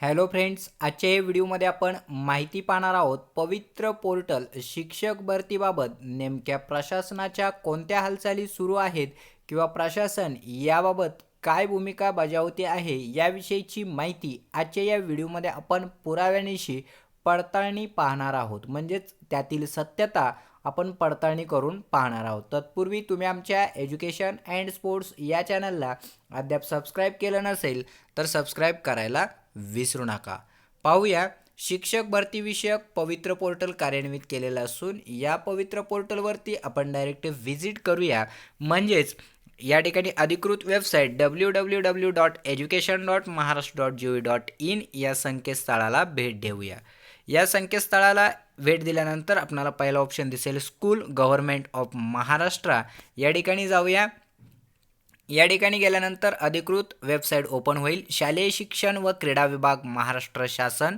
Hello friends आजच्या या व्हिडिओमध्ये आपण माहिती पाहणार आहोत पवित्र पोर्टल शिक्षक भरतीबाबत नेमक्या प्रशासनाच्या कोणत्या हालचाली सुरू आहेत किंवा प्रशासन याबाबत काय भूमिका बजावते आहे याविषयीची माहिती आजच्या या व्हिडिओमध्ये आपण पुराव्यानिशी पडताळणी पाहणार आहोत. म्हणजेच त्यातील सत्यता आपण पडताळणी करून पाहणार आहोत. तत्पूर्वी तुम्ही आमच्या एज्युकेशन अँड स्पोर्ट्स या चॅनलला अद्याप सबस्क्राईब केलं नसेल तर सबस्क्राईब करायला विसरू नका. पाहूया शिक्षक भरतीविषयक पवित्र पोर्टल कार्यान्वित केलेलं असून या पवित्र पोर्टलवरती आपण डायरेक्ट व्हिजिट करूया. म्हणजेच या ठिकाणी अधिकृत website W W W dot education dot Maharashtra dot G O dot in या संकेतस्थळाला भेट देऊया. या संकेतस्थळाला भेट दिल्यानंतर आपणाला पहिला ऑप्शन दिसेल स्कूल गव्हर्नमेंट ऑफ महाराष्ट्र या ठिकाणी जाऊया. या ठिकाणी गेल्यानंतर अधिकृत वेबसाईट ओपन होईल. शालेय शिक्षण व क्रीडा विभाग महाराष्ट्र शासन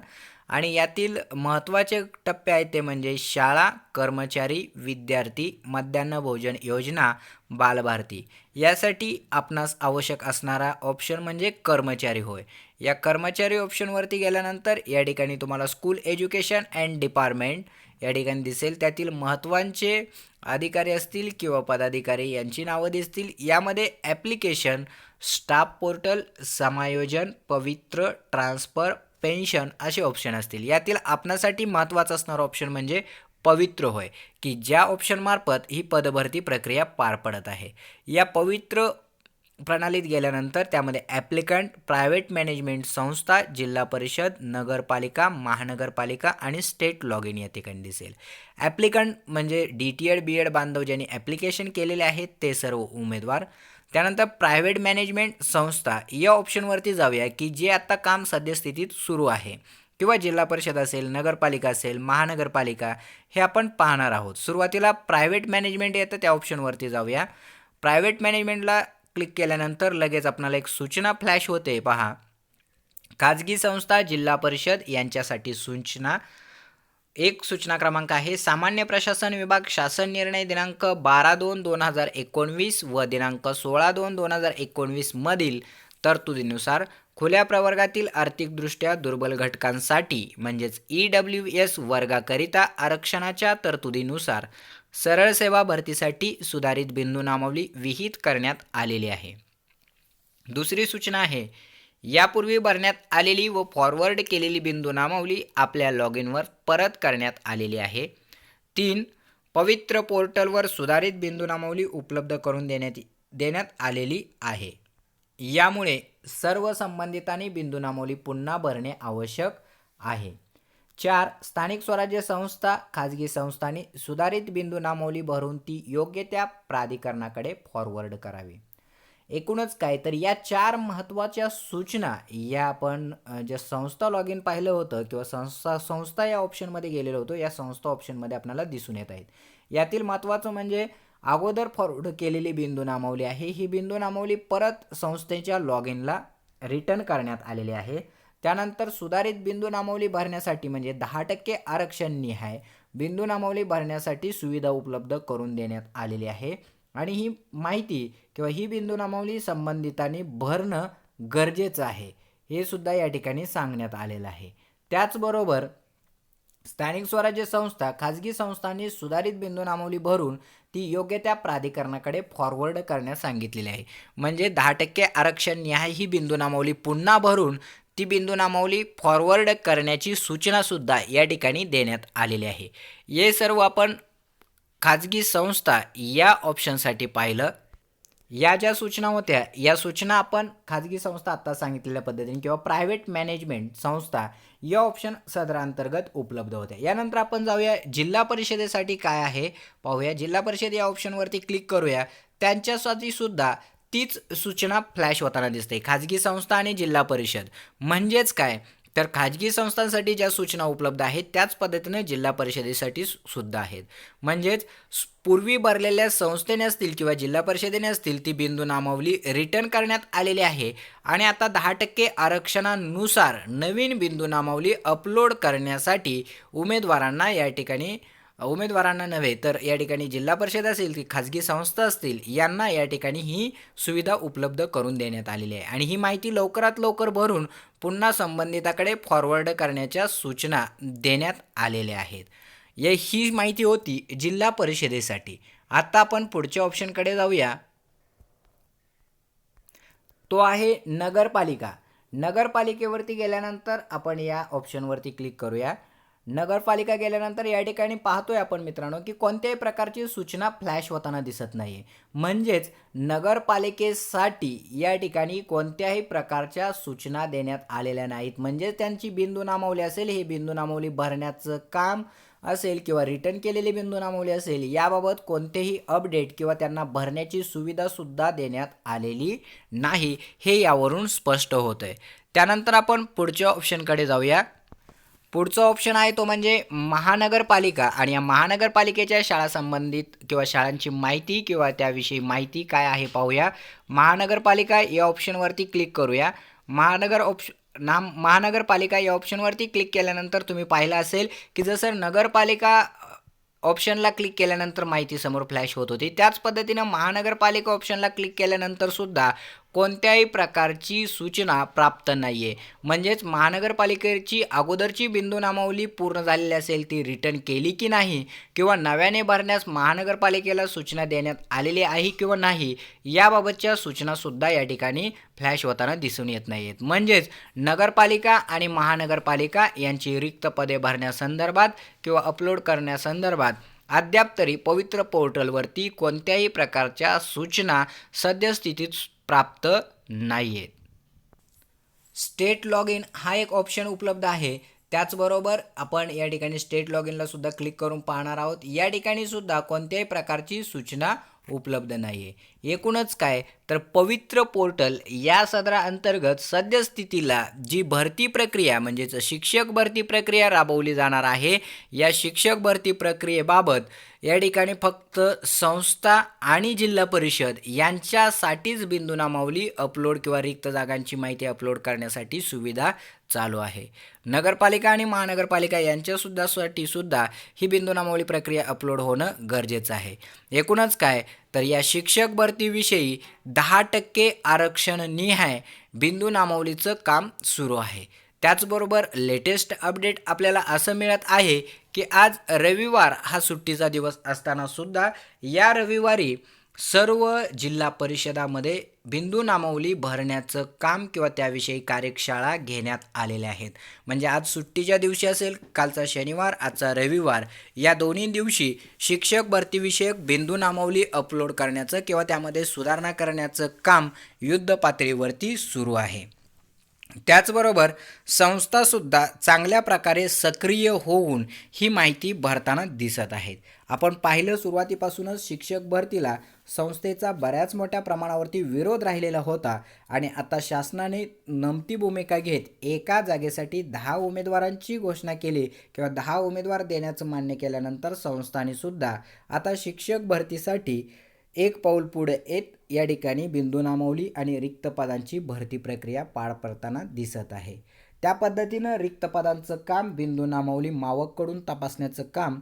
आणि यातील महत्त्वाचे टप्पे आहेत ते म्हणजे शाळा कर्मचारी विद्यार्थी मध्यान्ह भोजन योजना बालभारती. यासाठी आपणास आवश्यक असणारा ऑप्शन म्हणजे कर्मचारी होय. या कर्मचारी ऑप्शनवरती गेल्यानंतर या ठिकाणी तुम्हाला स्कूल एज्युकेशन अँड डिपार्टमेंट या ठिकाणी दिसेल. त्यातील महत्त्वांचे अधिकारी असतील किंवा पदाधिकारी यांची नावं दिसतील. यामध्ये ॲप्लिकेशन स्टाफ पोर्टल समायोजन पवित्र ट्रान्सफर पेन्शन असे ऑप्शन असतील. यातील आपणासाठी महत्त्वाचं असणारं ऑप्शन म्हणजे पवित्र होय की ज्या ऑप्शनमार्फत ही पदभरती प्रक्रिया पार पडत आहे. या पवित्र प्रणालीत गेल्यानंतर त्यामध्ये ॲप्लिकंट प्रायव्हेट मॅनेजमेंट संस्था जिल्हा परिषद नगरपालिका महानगरपालिका आणि स्टेट लॉग इन या ठिकाणी दिसेल. ॲप्लिकंट म्हणजे D T Ed B Ed बांधव ज्यांनी ॲप्लिकेशन केलेले आहेत ते सर्व उमेदवार. त्यानंतर प्रायव्हेट मॅनेजमेंट संस्था या ऑप्शनवरती जाऊया की जे आत्ता काम सद्यस्थितीत सुरू आहे. किंवा जिल्हा परिषद असेल नगरपालिका असेल महानगरपालिका हे आपण पाहणार आहोत. सुरुवातीला प्रायव्हेट मॅनेजमेंट येतं त्या ऑप्शनवरती जाऊया. प्रायव्हेट मॅनेजमेंटला क्लिक केल्यानंतर लगेच आपणाला एक सूचना फ्लॅश होते पहा. खाजगी संस्था जिल्हा परिषद यांच्यासाठी सूचना एक सूचना क्रमांक आहे सामान्य प्रशासन विभाग शासन निर्णय दिनांक बारा दोन दोन हजार एकोणवीस व दिनांक सोळा दोन दोन हजार एकोणवीसमधील तरतुदीनुसार खुल्या प्रवर्गातील आर्थिकदृष्ट्या दुर्बल घटकांसाठी म्हणजेच ई डब्ल्यू एस वर्गाकरिता आरक्षणाच्या तरतुदीनुसार सरळ सेवा भरतीसाठी सुधारित बिंदू नामावली विहित करण्यात आलेली आहे. दुसरी सूचना आहे यापूर्वी भरण्यात आलेली व फॉरवर्ड केलेली बिंदू नामावली आपल्या लॉग इनवर परत करण्यात आलेली आहे. तीन पवित्र पोर्टलवर सुधारित बिंदू नामावली उपलब्ध करून देण्यात देण्यात आलेली आहे. यामुळे सर्व संबंधितांनी बिंदू नामावली पुन्हा भरणे आवश्यक आहे. चार स्थानिक स्वराज्य संस्था खाजगी संस्थांनी सुधारित बिंदू नामावली भरून ती योग्य त्या प्राधिकरणाकडे फॉरवर्ड करावी. एकूणच काय तर या चार महत्त्वाच्या सूचना या आपण ज्या संस्था लॉग इन पाहिलं होतं किंवा संस्था संस्था या ऑप्शनमध्ये गेलेलो होतो या संस्था ऑप्शनमध्ये आपल्याला दिसून येत आहेत. यातील महत्त्वाचं म्हणजे अगोदर फॉरवर्ड केलेली बिंदू नामावली आहे. ही बिंदू नामावली परत संस्थेच्या लॉग इनला रिटर्न करण्यात आलेली आहे. त्यानंतर सुधारित बिंदू नामावली भरण्यासाठी म्हणजे दहा टक्के आरक्षण निहाय. बिंदू नामावली भरण्यासाठी सुविधा उपलब्ध करून देण्यात आलेली आहे. आणि ही माहिती किंवा ही बिंदू नामावली संबंधितांनी भरणं गरजेचं आहे हे सुद्धा या ठिकाणी सांगण्यात आलेलं आहे. त्याचबरोबर स्थानिक स्वराज्य संस्था खाजगी संस्थांनी सुधारित बिंदू नामावली भरून ती योग्य त्या प्राधिकरणाकडे फॉरवर्ड करण्यास सांगितलेली आहे. म्हणजे दहा टक्के आरक्षण न्याय ही बिंदू नामावली पुन्हा भरून ती बिंदू नामावली फॉरवर्ड करण्याची सूचनासुद्धा या ठिकाणी देण्यात आलेली आहे. हे सर्व आपण खाजगी संस्था या ऑप्शनसाठी पाहिलं. या ज्या सूचना होत्या या सूचना आपण खाजगी संस्था आत्ता सांगितलेल्या पद्धतीने किंवा प्रायव्हेट मॅनेजमेंट संस्था या ऑप्शन सदरांतर्गत उपलब्ध होत्या. यानंतर आपण जाऊया जिल्हा परिषदेसाठी काय आहे पाहूया. जिल्हा परिषद या ऑप्शनवरती क्लिक करूया. त्यांच्यासाठी सुद्धा तीच सूचना फ्लॅश होताना दिसते. खाजगी संस्था आणि जिल्हा परिषद. म्हणजेच काय? तर खाजगी संस्थांसाठी ज्या सूचना उपलब्ध आहेत त्याच पद्धतीने जिल्हा परिषदेसाठी सु- सुद्धा आहेत. म्हणजेच पूर्वी भरलेल्या संस्थेने असतील किंवा जिल्हा परिषदेने असतील ती बिंदू नामावली रिटर्न करण्यात आलेली आहे आणि आता दहा टक्के आरक्षणानुसार नवीन बिंदू नामावली अपलोड करण्यासाठी उमेदवारांना या ठिकाणी उमेदवारांना नव्हे तर या ठिकाणी जिल्हा परिषद असेल की खाजगी संस्था असतील यांना या ठिकाणी ही सुविधा उपलब्ध करून देण्यात आलेली आहे. आणि ही माहिती लवकरात लवकर भरून पुन्हा संबंधिताकडे फॉरवर्ड करण्याच्या सूचना देण्यात आलेल्या आहेत. या ही माहिती होती जिल्हा परिषदेसाठी. आता आपण पुढच्या ऑप्शनकडे जाऊया. तो आहे नगरपालिका. नगरपालिकेवरती गेल्यानंतर आपण या ऑप्शनवरती क्लिक करूया. नगरपालिका गेल्यानंतर या ठिकाणी पाहतोय आपण मित्रांनो की कोणत्याही प्रकारची सूचना फ्लॅश होताना दिसत नाही म्हणजेच नगरपालिकेसाठी या ठिकाणी कोणत्याही प्रकारच्या सूचना देण्यात आलेल्या नाहीत. म्हणजेच त्यांची बिंदू नामावली असेल ही बिंदू नामावली भरण्याचं काम असेल किंवा रिटर्न केलेली बिंदू नामावली असेल याबाबत कोणतेही अपडेट किंवा त्यांना भरण्याची सुविधासुद्धा देण्यात आलेली नाही हे यावरून स्पष्ट होतं आहे त्यानंतर आपण पुढच्या ऑप्शनकडे जाऊया. पुढचा ऑप्शन आहे तो म्हणजे महानगरपालिका. आणि या महानगरपालिकेच्या शाळा संबंधित किंवा शाळांची माहिती किंवा त्याविषयी माहिती काय आहे पाहूया. महानगरपालिका या ऑप्शनवरती क्लिक करूया. महानगर ऑप्शन नाम महानगरपालिका या ऑप्शनवरती क्लिक केल्यानंतर तुम्ही पाहिलं असेल की जसं नगरपालिका ऑप्शनला क्लिक केल्यानंतर माहिती समोर फ्लॅश होत होती. त्याच पद्धतीनं महानगरपालिका ऑप्शनला क्लिक केल्यानंतर सुद्धा कोणत्याही प्रकारची सूचना प्राप्त नाही आहे म्हणजेच महानगरपालिकेची अगोदरची बिंदू नामावली पूर्ण झालेली असेल ती रिटर्न केली की नाही? किंवा नव्याने भरण्यास महानगरपालिकेला सूचना देण्यात आलेली आहे किंवा नाही? याबाबतच्या सूचनासुद्धा या ठिकाणी फ्लॅश होताना दिसून येत नाही आहेत म्हणजेच नगरपालिका आणि महानगरपालिका यांची रिक्त पदे भरण्यासंदर्भात किंवा अपलोड करण्यासंदर्भात अद्याप तरी पवित्र पोर्टलवरती कोणत्याही प्रकारच्या सूचना सद्यस्थितीत प्राप्त नाही आहेत स्टेट लॉग इन हा एक ऑप्शन उपलब्ध आहे. त्याचबरोबर आपण या ठिकाणी स्टेट लॉग इनला सुद्धा क्लिक करून पाहणार आहोत. या ठिकाणी सुद्धा कोणत्याही प्रकारची सूचना उपलब्ध नाही आहे एकूणच काय? तर पवित्र पोर्टल या सदरा अंतर्गत सद्यस्थितीला जी भरती प्रक्रिया म्हणजेच शिक्षक भरती प्रक्रिया राबवली जाणार आहे या शिक्षक भरती प्रक्रियेबाबत या ठिकाणी फक्त संस्था आणि जिल्हा परिषद यांच्यासाठीच बिंदूनामावली अपलोड किंवा रिक्त जागांची माहिती अपलोड करण्यासाठी सुविधा चालू आहे. नगरपालिका आणि महानगरपालिका यांच्यासुद्धा साठी सुद्धा ही बिंदूनामावली प्रक्रिया अपलोड होणं गरजेचं आहे. एकूणच काय? तर या शिक्षक भरतीविषयी दहा टक्के आरक्षण निहाय बिंदू नामावलीचं काम सुरू आहे. त्याचबरोबर लेटेस्ट अपडेट आपल्याला असं मिळत आहे की आज रविवार हा सुट्टीचा दिवस असताना सुद्धा या रविवारी सर्व जिल्हा परिषदामध्ये बिंदू नामावली भरण्याचं काम किंवा त्याविषयी कार्यशाळा घेण्यात आलेल्या आहेत. म्हणजे आज सुट्टीच्या दिवशी असेल कालचा शनिवार आजचा रविवार या दोन्ही दिवशी शिक्षक भरतीविषयक बिंदू नामावली अपलोड करण्याचं किंवा त्यामध्ये सुधारणा करण्याचं काम युद्ध पातळीवरती सुरू आहे. त्याचबरोबर संस्थासुद्धा चांगल्या प्रकारे सक्रिय होऊन ही माहिती भरताना दिसत आहेत. आपण पाहिलं सुरुवातीपासूनच शिक्षक भरतीला संस्थेचा बऱ्याच मोठ्या प्रमाणावरती विरोध राहिलेला होता आणि आता शासनाने नमती भूमिका घेत एका जागेसाठी दहा उमेदवारांची घोषणा केली किंवा दहा उमेदवार देण्याचं मान्य केल्यानंतर संस्थानेसुद्धा आता शिक्षक भरतीसाठी एक पाऊल पुढे येत या ठिकाणी बिंदू नामवली आणि रिक्त पदांची भरती प्रक्रिया पार पडताना दिसत आहे. त्या पद्धतीनं रिक्त पदांचं काम बिंदू नामवली मावककडून तपासण्याचं काम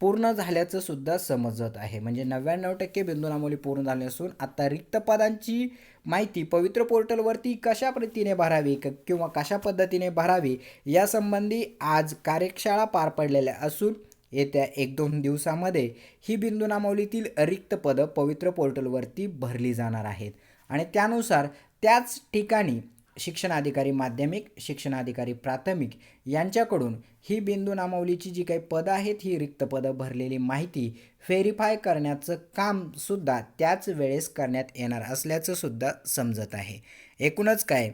पूर्ण झाल्याचं सुद्धा समजत आहे. म्हणजे नव्याण्णव टक्के बिंदू नामवली पूर्ण झाली असून आता रिक्त पदांची माहिती पवित्र पोर्टलवरती कशा पद्धतीने भरावी क- किंवा कशा पद्धतीने भरावी यासंबंधी आज कार्यशाळा पार पडलेल्या असून येत्या एक दोन दिवसामध्ये ही बिंदू नामावलीतील रिक्त पदं पवित्र पोर्टलवरती भरली जाणार आहेत. आणि त्यानुसार त्याच ठिकाणी शिक्षणाधिकारी माध्यमिक शिक्षणाधिकारी प्राथमिक यांच्याकडून ही बिंदू नामावलीची जी काही पदं आहेत ही रिक्त पदं भरलेली माहिती व्हेरीफाय करण्याचं कामसुद्धा त्याच वेळेस करण्यात येणार असल्याचंसुद्धा समजत आहे. एकूणच काय?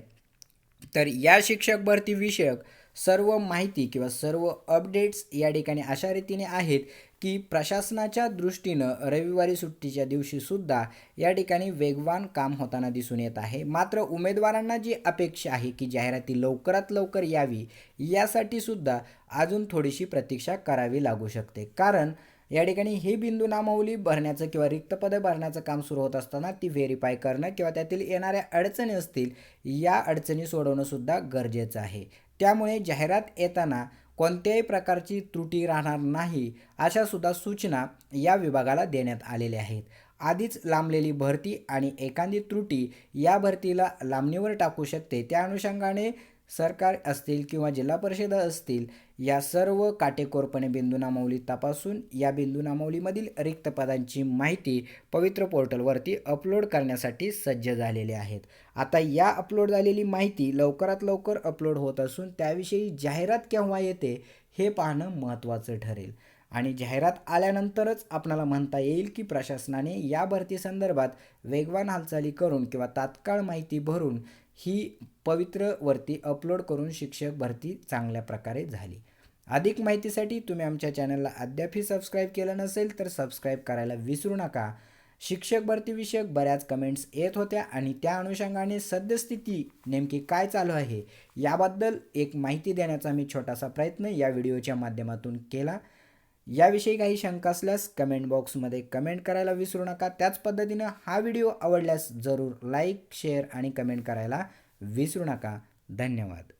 तर या शिक्षक भरती विषयक सर्व माहिती किंवा सर्व अपडेट्स या ठिकाणी अशा रीतीने आहेत की प्रशासनाच्या दृष्टीनं रविवारी सुट्टीच्या दिवशीसुद्धा या ठिकाणी वेगवान काम होताना दिसून येत आहे. मात्र उमेदवारांना जी अपेक्षा आहे की जाहिराती लवकरात लवकर यावी यासाठी सुद्धा अजून थोडीशी प्रतीक्षा करावी लागू शकते. कारण या ठिकाणी हे बिंदू नामावली भरण्याचं किंवा रिक्तपदं भरण्याचं काम सुरू होत असताना ती व्हेरीफाय करणं किंवा त्यातील येणाऱ्या अडचणी असतील या अडचणी सोडवणंसुद्धा गरजेचं आहे. त्यामुळे जाहिरात येताना कोणत्याही प्रकारची त्रुटी राहणार नाही अशासुद्धा सूचना या विभागाला देण्यात आलेल्या आहेत. आधीच लांबलेली भरती आणि एखादी त्रुटी या भरतीला लांबणीवर टाकू शकते. त्या अनुषंगाने सरकार असतील किंवा जिल्हा परिषद असतील या सर्व काटेकोरपणे बिंदूनामावली तपासून या बिंदूनामावलीमधील रिक्त पदांची माहिती पवित्र पोर्टलवरती अपलोड करण्यासाठी सज्ज झालेले आहेत. आता या अपलोड झालेली माहिती लवकरात लवकर अपलोड होत असून त्याविषयी जाहिरात केव्हा येते हे पाहणं महत्त्वाचं ठरेल. आणि जाहिरात आल्यानंतरच आपणाला म्हणता येईल की प्रशासनाने या भरती संदर्भात वेगवान हालचाली करून किंवा तात्काळ माहिती भरून ही पवित्र वरती अपलोड करून शिक्षक भरती चांगल्या प्रकारे झाली. अधिक माहितीसाठी तुम्ही आमच्या चॅनलला अद्यापही सबस्क्राईब केलं नसेल तर सबस्क्राईब करायला विसरू नका. शिक्षक भरतीविषयक बऱ्याच कमेंट्स येत होत्या आणि त्या अनुषंगाने सद्यस्थिती नेमकी काय चालू आहे याबद्दल एक माहिती देण्याचा मी छोटासा प्रयत्न या व्हिडिओच्या माध्यमातून केला. याविषयी काही शंका असल्यास कमेंट बॉक्समध्ये कमेंट करायला विसरू नका. त्याच पद्धतीनं हा व्हिडिओ आवडल्यास जरूर लाईक शेअर आणि कमेंट करायला विसरू नका. धन्यवाद.